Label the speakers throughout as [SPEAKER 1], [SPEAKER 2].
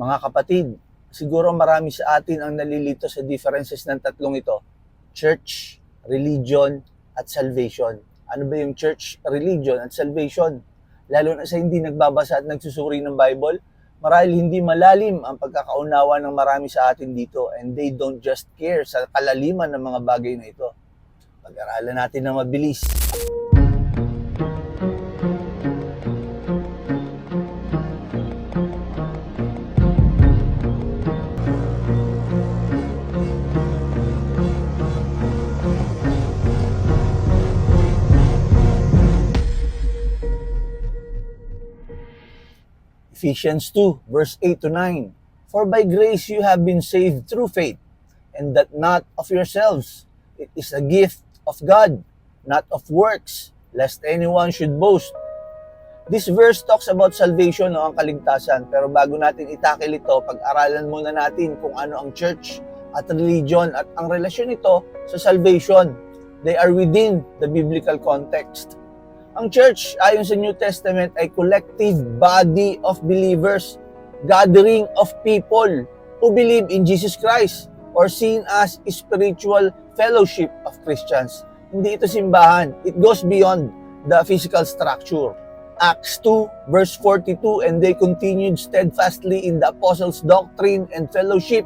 [SPEAKER 1] Mga kapatid, siguro marami sa atin ang nalilito sa differences ng tatlong ito. Church, religion, at salvation. Ano ba yung church, religion, at salvation? Lalo na sa hindi nagbabasa at nagsusuri ng Bible, marahil hindi malalim ang pagkakaunawa ng marami sa atin dito and they don't just care sa kalaliman ng mga bagay na ito. Pag-aralan natin ng mabilis. Ephesians 2, verse 8 to 9. For by grace you have been saved through faith, and that not of yourselves. It is a gift of God, not of works, lest anyone should boast. This verse talks about salvation o ang kaligtasan. Pero bago natin itakil ito, pag-aralan muna natin kung ano ang church at religion at ang relasyon nito sa salvation. They are within the biblical context. Ang church, ayon sa New Testament, ay collective body of believers, gathering of people who believe in Jesus Christ or seen as spiritual fellowship of Christians. Hindi ito simbahan. It goes beyond the physical structure. Acts 2, verse 42, and they continued steadfastly in the apostles' doctrine and fellowship,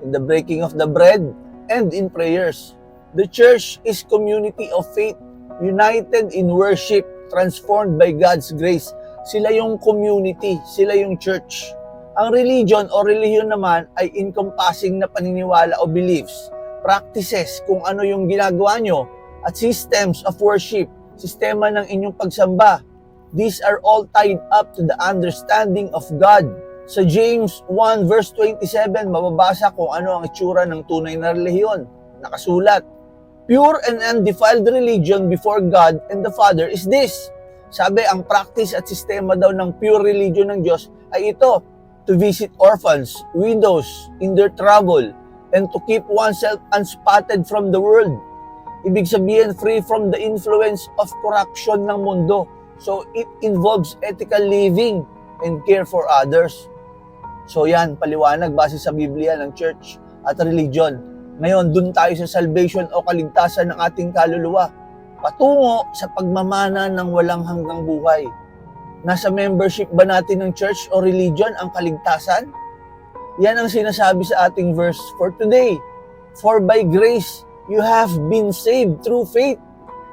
[SPEAKER 1] in the breaking of the bread, and in prayers. The church is community of faith united in worship, transformed by God's grace. Sila yung community, sila yung church. Ang religion o relihiyon naman ay encompassing na paniniwala o beliefs, practices kung ano yung ginagawa nyo, at systems of worship, sistema ng inyong pagsamba. These are all tied up to the understanding of God. Sa James 1 verse 27, mababasa kung ano ang itsura ng tunay na relihiyon. Nakasulat, Pure and undefiled religion before God and the Father is this. Sabi, ang practice at sistema daw ng pure religion ng Diyos ay ito, to visit orphans, widows in their trouble, and to keep oneself unspotted from the world. Ibig sabihin, free from the influence of corruption ng mundo. So, it involves ethical living and care for others. So yan, paliwanag base sa Biblia ng church at religion. Ngayon, dun tayo sa salvation o kaligtasan ng ating kaluluwa. Patungo sa pagmamana ng walang hanggang buhay. Nasa membership ba natin ng church o religion ang kaligtasan? Yan ang sinasabi sa ating verse for today. For by grace you have been saved through faith,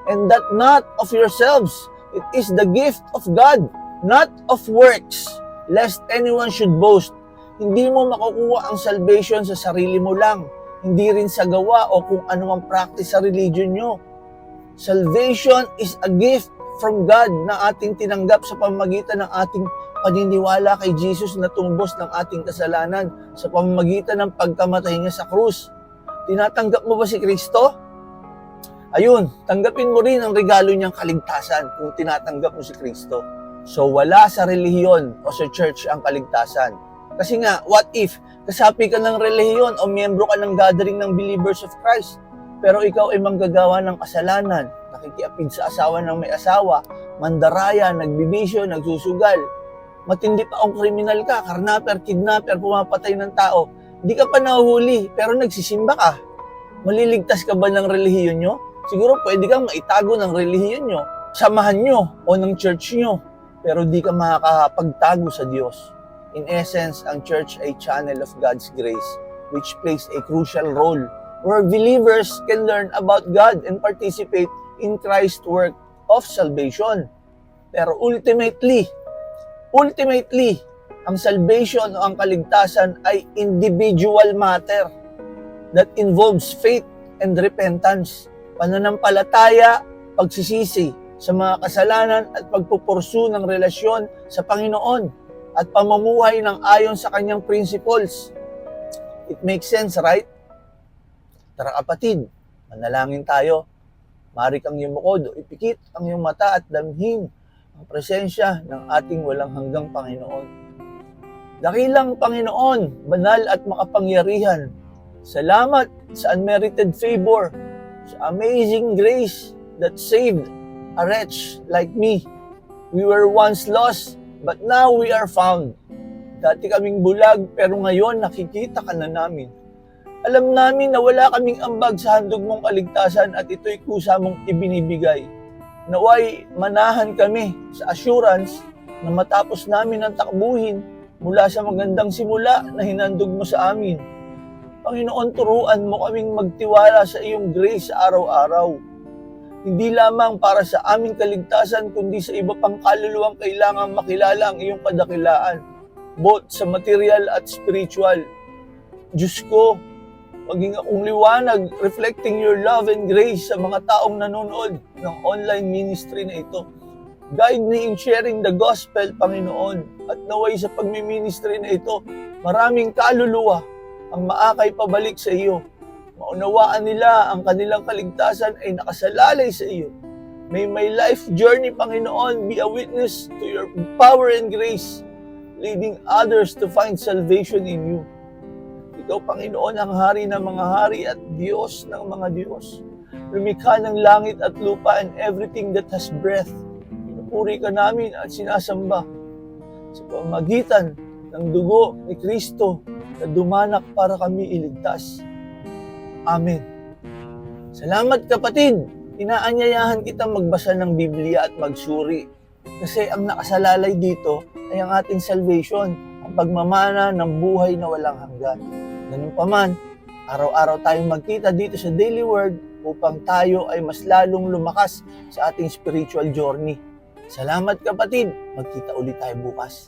[SPEAKER 1] and that not of yourselves. It is the gift of God, not of works, lest anyone should boast. Hindi mo makukuha ang salvation sa sarili mo lang, hindi rin sa gawa o kung anumang practice sa religion nyo. Salvation is a gift from God na ating tinanggap sa pamamagitan ng ating paniniwala kay Jesus na tumbos ng ating kasalanan sa pamamagitan ng pagkamatay niya sa krus. Tinatanggap mo ba si Kristo? Ayun, tanggapin mo rin ang regalo niyang kaligtasan kung tinatanggap mo si Kristo. So wala sa relihiyon o sa church ang kaligtasan. Kasi nga, what if kasapi ka ng relihiyon o miyembro ka ng gathering ng believers of Christ, pero ikaw ay manggagawa ng kasalanan, nakikiapid sa asawa ng may asawa, mandaraya, nagbibisyo, nagsusugal, matindi pa ang kriminal ka, karnaper, kidnapper, pumapatay ng tao, di ka pa nahuhuli, pero nagsisimba ka. Maliligtas ka ba ng relihiyon nyo? Siguro pwede kang maitago ng relihiyon nyo, samahan nyo o ng church nyo, pero di ka makakapagtago sa Diyos. In essence, ang church ay channel of God's grace, which plays a crucial role where believers can learn about God and participate in Christ's work of salvation. Pero ultimately, ultimately, ang salvation o ang kaligtasan ay individual matter that involves faith and repentance, pananampalataya, pagsisisi sa mga kasalanan at pagpupursu ng relasyon sa Panginoon at pamumuhay ng ayon sa kanyang principles. It makes sense, right? Tara kapatid, manalangin tayo. Mari kang yumukod o ipikit ang iyong mata at damhin ang presensya ng ating walang hanggang Panginoon. Dakilang Panginoon, banal at makapangyarihan, salamat sa unmerited favor, sa amazing grace that saved a wretch like me. We were once lost, but now we are found. Dati kaming bulag, pero ngayon nakikita ka na namin. Alam namin na wala kaming ambag sa handog mong kaligtasan at ito'y kusa mong ibinibigay. Naway manahan kami sa assurance na matapos namin ang takbuhin mula sa magandang simula na hinandog mo sa amin. Panginoon, turuan mo kaming magtiwala sa iyong grace araw-araw. Hindi lamang para sa aming kaligtasan, kundi sa iba pang kaluluwang kailangang makilala ang iyong kadakilaan, both sa material at spiritual. Diyos ko, maging akong liwanag, reflecting your love and grace sa mga taong nanonood ng online ministry na ito. Guide me in sharing the gospel, Panginoon, at naway sa pagmiministry na ito, maraming kaluluwa ang maakay pabalik sa iyo. Maunawaan nila ang kanilang kaligtasan ay nakasalalay sa iyo. May my life journey, Panginoon, be a witness to your power and grace, leading others to find salvation in you. Ikaw, Panginoon, ang hari ng mga hari at Diyos ng mga Diyos. Lumikha ng langit at lupa and everything that has breath. Pinupuri ka namin at sinasamba sa pamagitan ng dugo ni Kristo na dumanak para kami iligtas. Amen. Salamat kapatid! Inaanyayahan kita magbasa ng Biblia at magsuri. Kasi ang nakasalalay dito ay ang ating salvation, ang pagmamana ng buhay na walang hanggan. Ganun pa araw-araw tayong magkita dito sa Daily Word upang tayo ay mas lalong lumakas sa ating spiritual journey. Salamat kapatid! Magkita ulit tayo bukas.